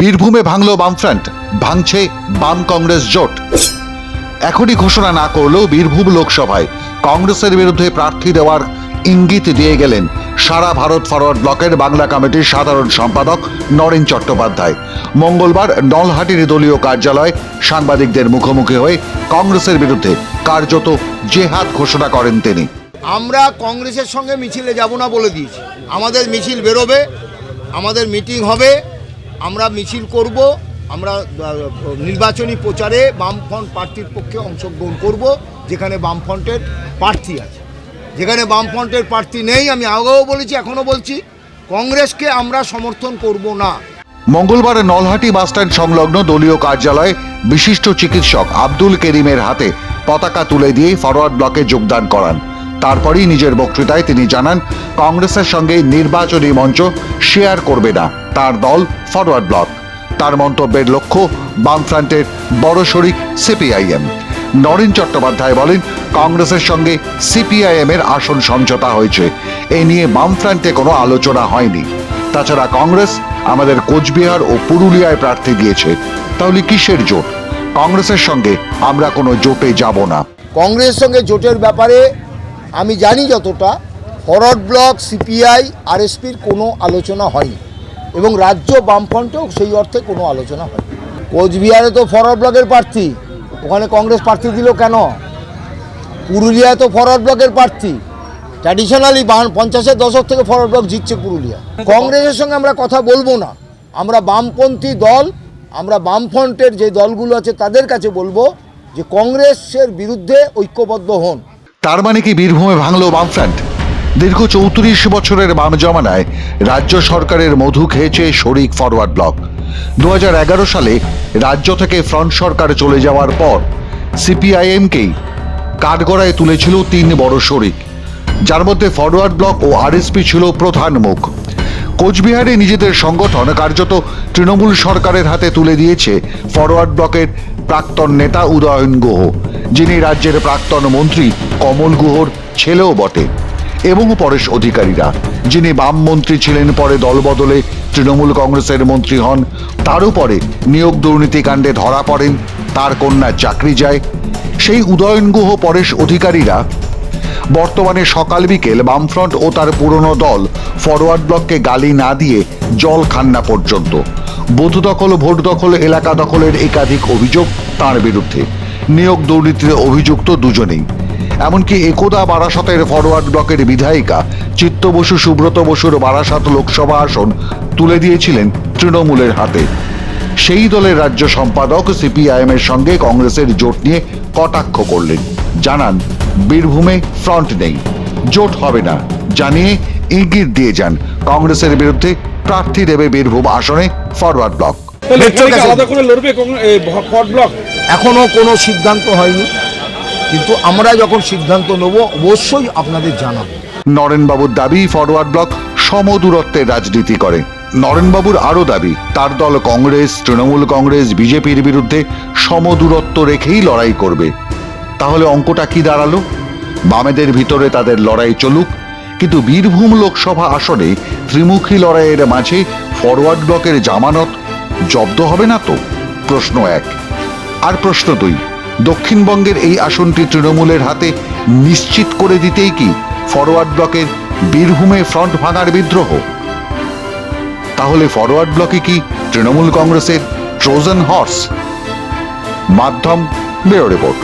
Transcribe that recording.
বীরভূমে ভাঙল বামফ্রন্ট, ভাঙছে বাম কংগ্রেস জোট। এখনই ঘোষণা না করলেও বীরভূম লোকসভায় কংগ্রেসের বিরুদ্ধে প্রার্থী দেওয়ার ইঙ্গিত দিয়ে গেলেন সারা ভারত ফরওয়ার্ড ব্লকের বাংলা কমিটির সাধারণ সম্পাদক নরেন চট্টোপাধ্যায়। মঙ্গলবার নলহাটির দলীয় কার্যালয়ে সাংবাদিকদের মুখোমুখি হয়ে কংগ্রেসের বিরুদ্ধে কার্যত জেহাদ ঘোষণা করেন তিনি। আমরা কংগ্রেসের সঙ্গে মিছিলে যাব না বলে দিয়েছি। আমাদের মিছিল বেরোবে, আমাদের মিটিং হবে আমরা মিছিল করব, আমরা নির্বাচনী প্রচারে বামফ্রন্ট প্রার্থীর পক্ষে অংশগ্রহণ করব, যেখানে বামফ্রন্টের প্রার্থী আছে। যেখানে বামফ্রন্টের প্রার্থী নেই, আমি আগেও বলেছি, এখনও বলছি, কংগ্রেসকে আমরা সমর্থন করব না। মঙ্গলবার নলহাটি বাসস্ট্যান্ড সংলগ্ন দলীয় কার্যালয়ে বিশিষ্ট চিকিৎসক আব্দুল কেরিমের হাতে পতাকা তুলে দিয়ে ফরওয়ার্ড ব্লকে যোগদান করান। তারপরই নিজের বক্তৃতায় তিনি জানান, কংগ্রেসের সঙ্গে নির্বাচনী মঞ্চ শেয়ার করবে না। তার দল ফরওয়ার্ড ব্লক তার মন্তব্যের লক্ষ্য বামফ্রন্টের বড় শরিক সিপিআইএম নরেন চট্টোপাধ্যায় বলেন, কংগ্রেসের সঙ্গে সিপিআইএম এর আসন সমঝোতা হয়েছে। এ নিয়ে বামফ্রন্টে কোনো আলোচনা হয়নি। তাছাড়া কংগ্রেস আমাদের কোচবিহার ও পুরুলিয়ায় প্রার্থী দিয়েছে। তাহলে কিসের জোট? কংগ্রেসের সঙ্গে আমরা কোনো জোটে যাব না। কংগ্রেসের সঙ্গে জোটের ব্যাপারে আমি জানি যতটা ফরওয়ার্ড ব্লক, সিপিআই, আরএসপির কোনো আলোচনা হয়নি এবং রাজ্য বামফ্রন্টেও সেই অর্থে কোনো আলোচনা হয়নি। কোচবিহারে তো ফরওয়ার্ড ব্লকের প্রার্থী, ওখানে কংগ্রেস প্রার্থী দিল কেন? পুরুলিয়ায় তো ফরওয়ার্ড ব্লকের প্রার্থী ট্র্যাডিশনালি পঞ্চাশের দশক থেকে ফরওয়ার্ড ব্লক জিতছে পুরুলিয়া। কংগ্রেসের সঙ্গে আমরা কথা বলব না, আমরা বামপন্থী দল, আমরা বামফ্রন্টের যে দলগুলো আছে তাদের কাছে বলব যে কংগ্রেসের বিরুদ্ধে ঐক্যবদ্ধ হন। তার মানে কি বীরভূমে ভাঙল বামফ্রন্ট? দীর্ঘ চৌত্রিশ বছরের বাম জমানায় রাজ্য সরকারের মধু খেয়েছে শরিক ফরওয়ার্ড ব্লক। দু হাজার এগারো সালে রাজ্য থেকে ফ্রন্ট সরকার চলে যাওয়ার পর সিপিআইএমকেই কাঠগড়ায় তুলেছিল তিন বড় শরিক। যার মধ্যে ফরওয়ার্ড ব্লক ও আরএসপি ছিল প্রধান মুখ। কোচবিহারে নিজেদের সংগঠন কার্যত তৃণমূল সরকারের হাতে তুলে দিয়েছে ফরওয়ার্ড ব্লকের প্রাক্তন নেতা উদয়ন গুহ, যিনি রাজ্যের প্রাক্তন মন্ত্রী কমল গুহর ছেলেও বটে, এবং পরেশ অধিকারীরা, যিনি বাম মন্ত্রী ছিলেন পরে দলবদলে তৃণমূল কংগ্রেসের মন্ত্রী হন, তারও পরে নিয়োগ দুর্নীতিকাণ্ডে ধরা পড়েন, তার কন্যা চাকরি যায়। সেই উদয়ন গুহ, পরেশ অধিকারীরা বর্তমানে সকাল বিকেল বামফ্রন্ট ও তার পুরনো দল ফরওয়ার্ড ব্লককে গালি না দিয়ে জল খান না পর্যন্ত। বুথ দখল, ভোট দখল, এলাকা দখলের একাধিক অভিযোগ তার বিরুদ্ধে। নিয়োগ দুর্নীতিতে অভিযুক্ত দুজনেই। এমনকি একদা বারাসতের ফরওয়ার্ড ব্লকের বিধায়িকা চিত্ত বসু, সুব্রত বসুর বারাসাত লোকসভা আসন তুলে দিয়েছিলেন তৃণমূলের হাতে। সেই দলের রাজ্য সম্পাদক সিপিআইএম এর সঙ্গে কংগ্রেসের জোট নিয়ে কটাক্ষ করলেন। জানান বীরভূমে ফ্রন্ট নেই। জোট হবে না। জানিয়ে ইঙ্গিত দিয়ে যান কংগ্রেসের বিরুদ্ধে প্রার্থী দেবে বীরভূম আসনে ফরওয়ার্ড ব্লক এখানে কোনো সিদ্ধান্ত হয়নি। কিন্তু আমরা যখন সিদ্ধান্ত নেব অবশ্যই আপনাদের জানাব। নরেনবাবুর দাবি ফরওয়ার্ড ব্লক সমদূরত্বের রাজনীতি করে। নরেনবাবুর আরও দাবি তার দল কংগ্রেস তৃণমূল কংগ্রেস বিজেপির বিরুদ্ধে সমদূরত্ব রেখেই লড়াই করবে। তাহলে অঙ্কটা কি দাঁড়াল? বামেদের ভিতরে তাদের লড়াই চলুক, কিন্তু বীরভূম লোকসভা আসনে ত্রিমুখী লড়াইয়ের মাঝে ফরওয়ার্ড ব্লকের জামানত জব্দ হবে না তো? প্রশ্ন এক। আর প্রশ্ন দুই, দক্ষিণবঙ্গের এই আসনটি তৃণমূলের হাতে নিশ্চিত করে দিতেই কি ফরওয়ার্ড ব্লকের বীরভূমে ফ্রন্ট ভাঙার বিদ্রোহ? তাহলে ফরওয়ার্ড ব্লকে কি তৃণমূল কংগ্রেসের ট্রোজান হর্স? মাধ্যম ব্যুরো রিপোর্ট।